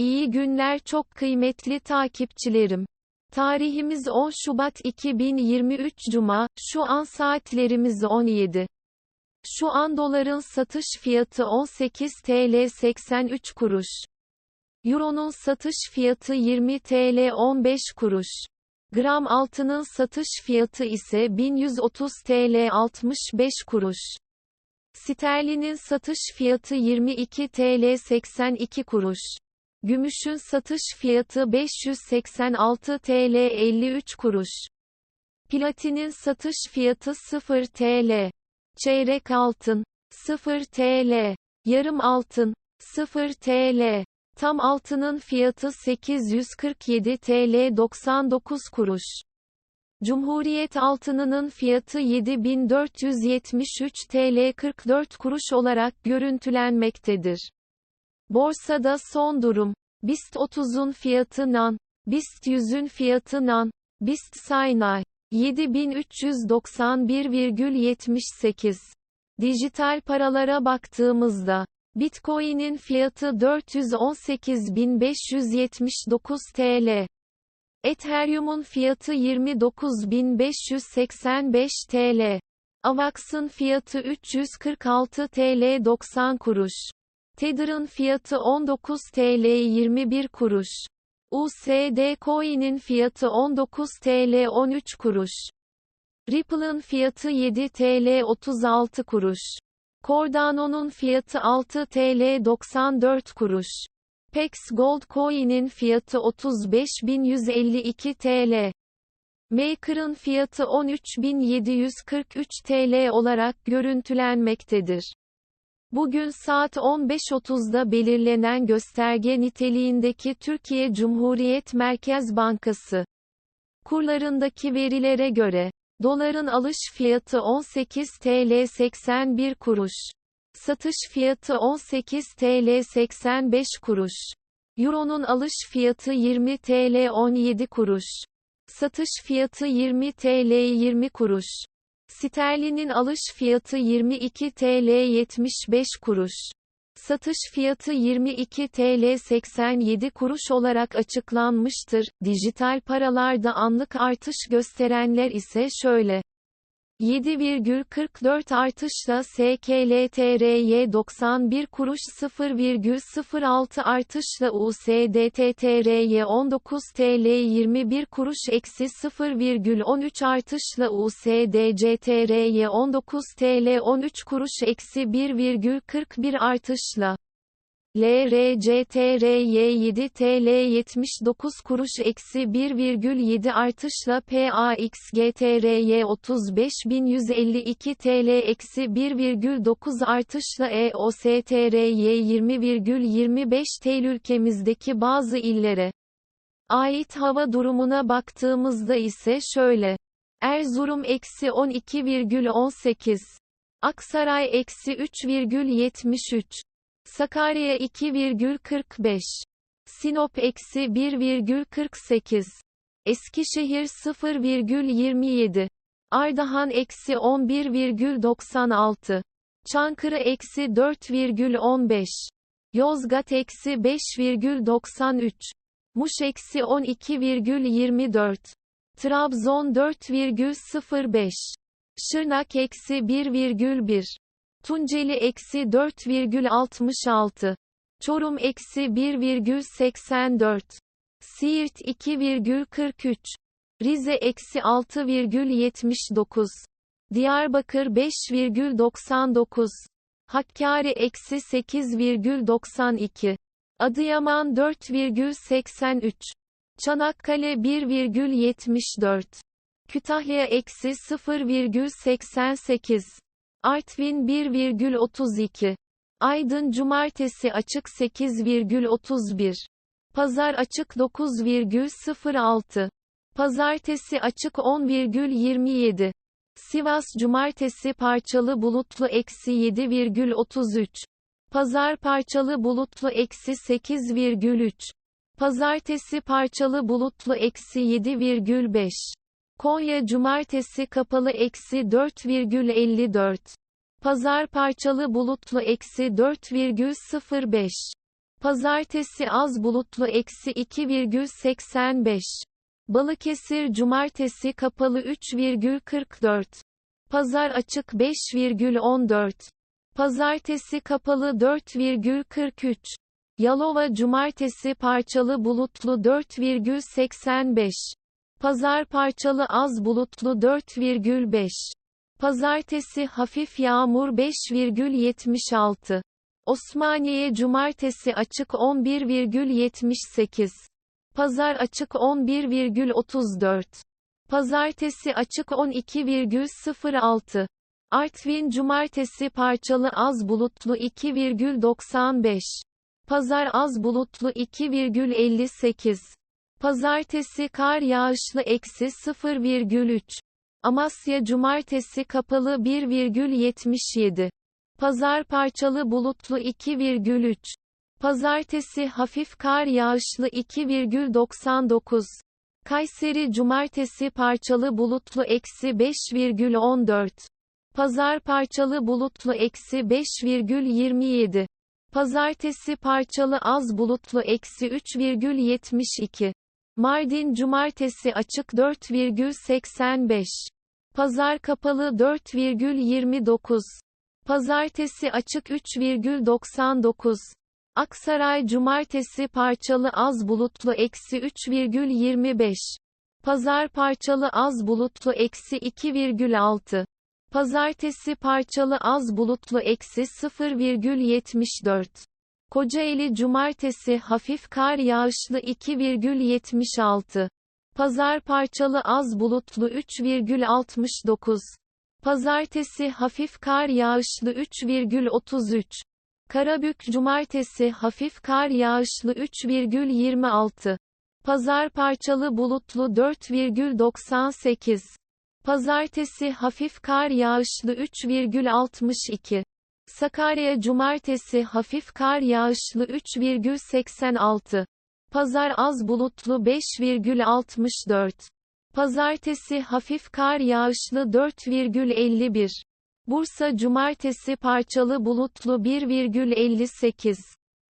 İyi günler çok kıymetli takipçilerim. Tarihimiz 10 Şubat 2023 Cuma, şu an saatlerimiz 17. Şu an doların satış fiyatı 18 TL 83 kuruş. Euro'nun satış fiyatı 20 TL 15 kuruş. Gram altının satış fiyatı ise 1130 TL 65 kuruş. Sterlinin satış fiyatı 22 TL 82 kuruş. Gümüşün satış fiyatı 586 TL 53 kuruş. Platinin satış fiyatı 0 TL. Çeyrek altın 0 TL. Yarım altın 0 TL. Tam altının fiyatı 847 TL 99 kuruş. Cumhuriyet altınının fiyatı 7473 TL 44 kuruş olarak görüntülenmektedir. Borsada son durum. BIST 30'un fiyatı NAN, BIST 100'ün fiyatı NAN, BIST Saynay 7391,78. Dijital paralara baktığımızda Bitcoin'in fiyatı 418.579 TL. Ethereum'un fiyatı 29.585 TL. Avax'ın fiyatı 346 TL 90 kuruş. Tether'ın fiyatı 19 TL 21 kuruş. USD Coin'in fiyatı 19 TL 13 kuruş. Ripple'ın fiyatı 7 TL 36 kuruş. Cardano'nun fiyatı 6 TL 94 kuruş. Pex Gold Coin'in fiyatı 35.152 TL. Maker'ın fiyatı 13.743 TL olarak görüntülenmektedir. Bugün saat 15.30'da belirlenen gösterge niteliğindeki Türkiye Cumhuriyet Merkez Bankası kurlarındaki verilere göre doların alış fiyatı 18 TL 81 kuruş, satış fiyatı 18 TL 85 kuruş. Euro'nun alış fiyatı 20 TL 17 kuruş. Satış fiyatı 20 TL 20 kuruş. Sterlinin alış fiyatı 22 TL 75 kuruş. Satış fiyatı 22 TL 87 kuruş olarak açıklanmıştır. Dijital paralarda anlık artış gösterenler ise şöyle. 7,44 artışla SKLTRY 91 kuruş 0,06 artışla USDTTRY 19 TL 21 kuruş eksi 0,13 artışla USDCTRY 19 TL 13 kuruş eksi 1,41 artışla LRCTRY 7 TL 79 kuruş eksi 1,7 artışla PAXGTRY 35.152 TL eksi 1,9 artışla EOSTRY 20,25 TL ülkemizdeki bazı illere ait hava durumuna baktığımızda ise şöyle. Erzurum eksi 12,18. Aksaray eksi 3,73. Sakarya 2,45. Sinop eksi 1,48. Eskişehir 0,27. Ardahan eksi 11,96. Çankırı eksi 4,15. Yozgat eksi 5,93. Muş eksi 12,24. Trabzon 4,05. Şırnak eksi 1,1. Tunceli eksi 4,66. Çorum eksi 1,84. Siirt 2,43. Rize eksi 6,79. Diyarbakır 5,99. Hakkari eksi 8,92. Adıyaman 4,83. Çanakkale 1,74. Kütahya eksi 0,88. Artvin 1,32. Aydın Cumartesi açık 8,31. Pazar açık 9,06. Pazartesi açık 10,27. Sivas Cumartesi parçalı bulutlu eksi 7,33. Pazar parçalı bulutlu eksi 8,3. Pazartesi parçalı bulutlu eksi 7,5. Konya Cumartesi kapalı eksi 4,54. Pazar parçalı bulutlu eksi 4,05. Pazartesi az bulutlu eksi 2,85. Balıkesir Cumartesi kapalı 3,44. Pazar açık 5,14. Pazartesi kapalı 4,43. Yalova Cumartesi parçalı bulutlu 4,85. Pazar parçalı az bulutlu 4,5. Pazartesi hafif yağmur 5,76. Osmaniye Cumartesi açık 11,78. Pazar açık 11,34. Pazartesi açık 12,06. Artvin Cumartesi parçalı az bulutlu 2,95. Pazar az bulutlu 2,58. Pazartesi kar yağışlı eksi 0,3. Amasya Cumartesi kapalı 1,77. Pazar parçalı bulutlu 2,3. Pazartesi hafif kar yağışlı 2,99. Kayseri Cumartesi parçalı bulutlu eksi 5,14. Pazar parçalı bulutlu eksi 5,27. Pazartesi parçalı az bulutlu eksi 3,72. Mardin Cumartesi açık 4,85. Pazar kapalı 4,29. Pazartesi açık 3,99. Aksaray Cumartesi parçalı az bulutlu eksi 3,25. Pazar parçalı az bulutlu eksi 2,6. Pazartesi parçalı az bulutlu eksi 0,74. Kocaeli Cumartesi hafif kar yağışlı 2,76. Pazar parçalı az bulutlu 3,69. Pazartesi hafif kar yağışlı 3,33. Karabük Cumartesi hafif kar yağışlı 3,26. Pazar parçalı bulutlu 4,98. Pazartesi hafif kar yağışlı 3,62. Sakarya Cumartesi hafif kar yağışlı 3,86. Pazar az bulutlu 5,64. Pazartesi hafif kar yağışlı 4,51. Bursa Cumartesi parçalı bulutlu 1,58.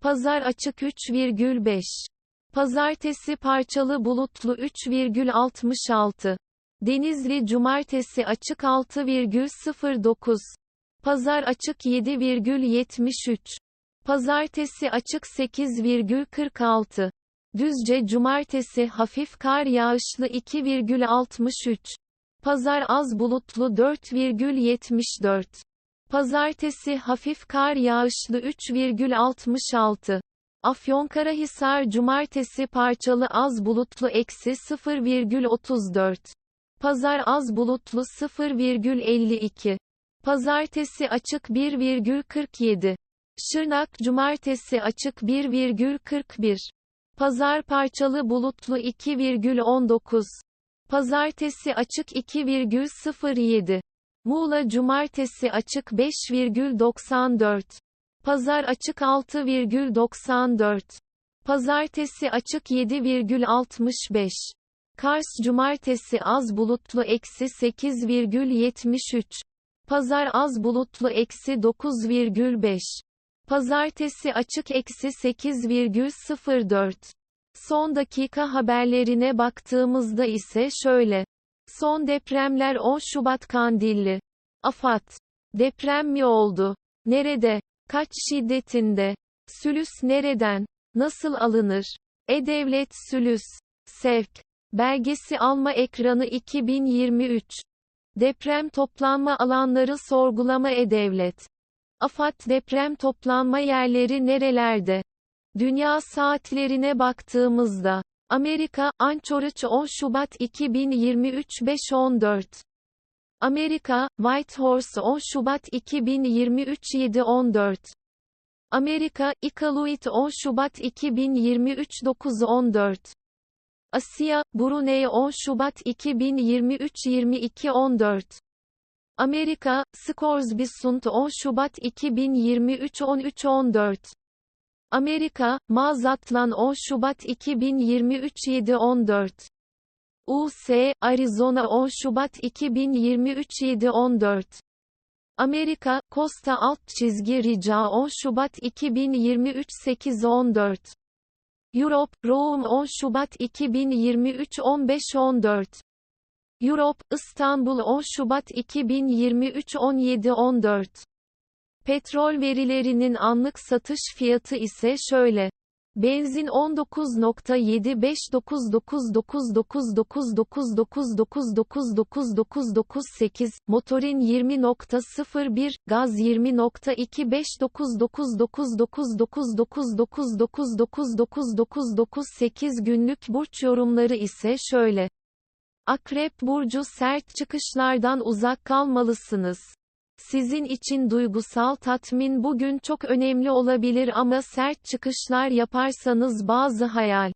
Pazar açık 3,5. Pazartesi parçalı bulutlu 3,66. Denizli Cumartesi açık 6,09. Pazar açık 7,73. Pazartesi açık 8,46. Düzce Cumartesi hafif kar yağışlı 2,63. Pazar az bulutlu 4,74. Pazartesi hafif kar yağışlı 3,66. Afyonkarahisar Cumartesi parçalı az bulutlu eksi 0,34. Pazar az bulutlu 0,52. Pazartesi açık 1,47. Şırnak Cumartesi açık 1,41. Pazar parçalı bulutlu 2,19. Pazartesi açık 2,07. Muğla Cumartesi açık 5,94. Pazar açık 6,94. Pazartesi açık 7,65. Kars Cumartesi az bulutlu eksi 8,73. Pazar az bulutlu eksi 9,5. Pazartesi açık eksi 8,04. Son dakika haberlerine baktığımızda ise şöyle. Son depremler 10 Şubat Kandilli. AFAD. Deprem mi oldu? Nerede? Kaç şiddetinde? Sülüs nereden? Nasıl alınır? E-Devlet Sülüs. Sevk. Belgesi alma ekranı 2023. Deprem toplanma alanları sorgulama E-Devlet. AFAD deprem toplanma yerleri nerelerde? Dünya saatlerine baktığımızda, Amerika, Anchorage 10 Şubat 2023 5.14. Amerika, Whitehorse 10 Şubat 2023 7.14. Amerika, Iqaluit 10 Şubat 2023 9.14. Asya, Brunei 10 Şubat 2023 22.14. Amerika, Scoresby Sunt 10 Şubat 2023 13.14. Amerika, Mazatlan 10 Şubat 2023 7.14. US, Arizona 10 Şubat 2023 7.14. Amerika, Costa alt çizgi rica 10 Şubat 2023 8-14. Europe, Rome 10 Şubat 2023 15-14. Europe, İstanbul 10 Şubat 2023 17-14. Petrol verilerinin anlık satış fiyatı ise şöyle. Benzin 19.7599999999999998, motorin 20.01, gaz 20.09999999999998 günlük burç yorumları ise şöyle. Akrep burcu sert çıkışlardan uzak kalmalısınız. Sizin için duygusal tatmin bugün çok önemli olabilir ama sert çıkışlar yaparsanız bazı hayal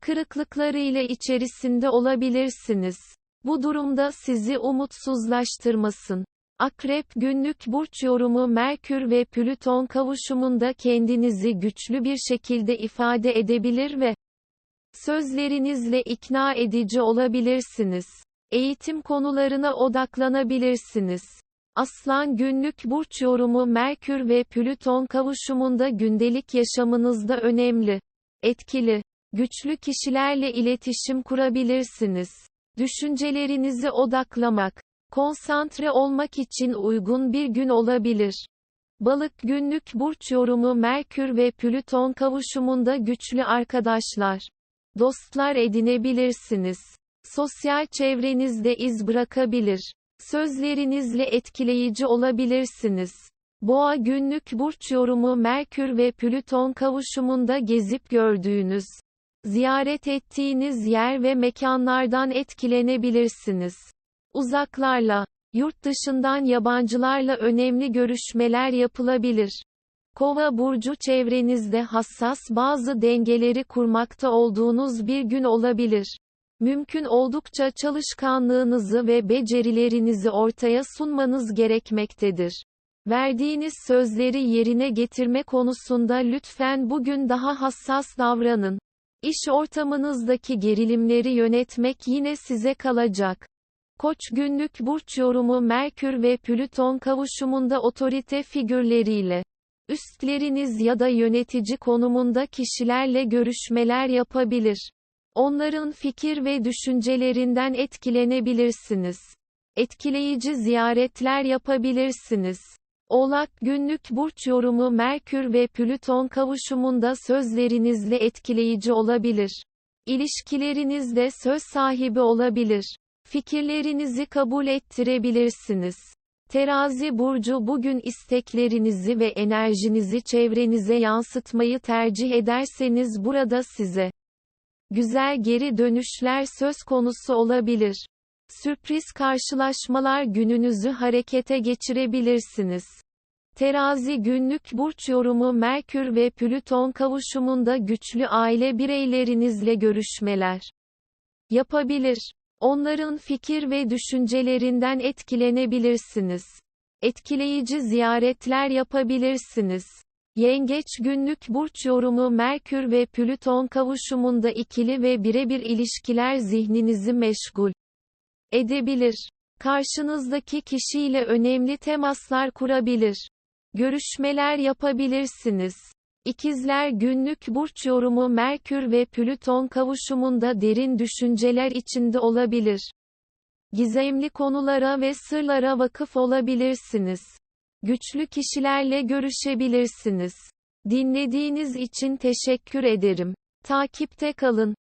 kırıklıklarıyla içerisinde olabilirsiniz. Bu durumda sizi umutsuzlaştırmasın. Akrep günlük burç yorumu Merkür ve Plüton kavuşumunda kendinizi güçlü bir şekilde ifade edebilir ve sözlerinizle ikna edici olabilirsiniz. Eğitim konularına odaklanabilirsiniz. Aslan günlük burç yorumu Merkür ve Plüton kavuşumunda gündelik yaşamınızda önemli, etkili, güçlü kişilerle iletişim kurabilirsiniz. Düşüncelerinizi odaklamak, konsantre olmak için uygun bir gün olabilir. Balık günlük burç yorumu Merkür ve Plüton kavuşumunda güçlü arkadaşlar, dostlar edinebilirsiniz. Sosyal çevrenizde iz bırakabilir. Sözlerinizle etkileyici olabilirsiniz. Boğa günlük burç yorumu Merkür ve Plüton kavuşumunda gezip gördüğünüz, ziyaret ettiğiniz yer ve mekanlardan etkilenebilirsiniz. Uzaklarla, yurt dışından yabancılarla önemli görüşmeler yapılabilir. Kova burcu çevrenizde hassas bazı dengeleri kurmakta olduğunuz bir gün olabilir. Mümkün oldukça çalışkanlığınızı ve becerilerinizi ortaya sunmanız gerekmektedir. Verdiğiniz sözleri yerine getirme konusunda lütfen bugün daha hassas davranın. İş ortamınızdaki gerilimleri yönetmek yine size kalacak. Koç günlük burç yorumu Merkür ve Plüton kavuşumunda otorite figürleriyle üstleriniz ya da yönetici konumunda kişilerle görüşmeler yapabilir. Onların fikir ve düşüncelerinden etkilenebilirsiniz. Etkileyici ziyaretler yapabilirsiniz. Oğlak günlük burç yorumu Merkür ve Plüton kavuşumunda sözlerinizle etkileyici olabilir. İlişkilerinizde söz sahibi olabilir. Fikirlerinizi kabul ettirebilirsiniz. Terazi burcu bugün isteklerinizi ve enerjinizi çevrenize yansıtmayı tercih ederseniz burada size güzel geri dönüşler söz konusu olabilir. Sürpriz karşılaşmalar gününüzü harekete geçirebilirsiniz. Terazi günlük burç yorumu Merkür ve Plüton kavuşumunda güçlü aile bireylerinizle görüşmeler yapabilir. Onların fikir ve düşüncelerinden etkilenebilirsiniz. Etkileyici ziyaretler yapabilirsiniz. Yengeç günlük burç yorumu Merkür ve Plüton kavuşumunda ikili ve birebir ilişkiler zihninizi meşgul edebilir. Karşınızdaki kişiyle önemli temaslar kurabilir. Görüşmeler yapabilirsiniz. İkizler günlük burç yorumu Merkür ve Plüton kavuşumunda derin düşünceler içinde olabilir. Gizemli konulara ve sırlara vakıf olabilirsiniz. Güçlü kişilerle görüşebilirsiniz. Dinlediğiniz için teşekkür ederim. Takipte kalın.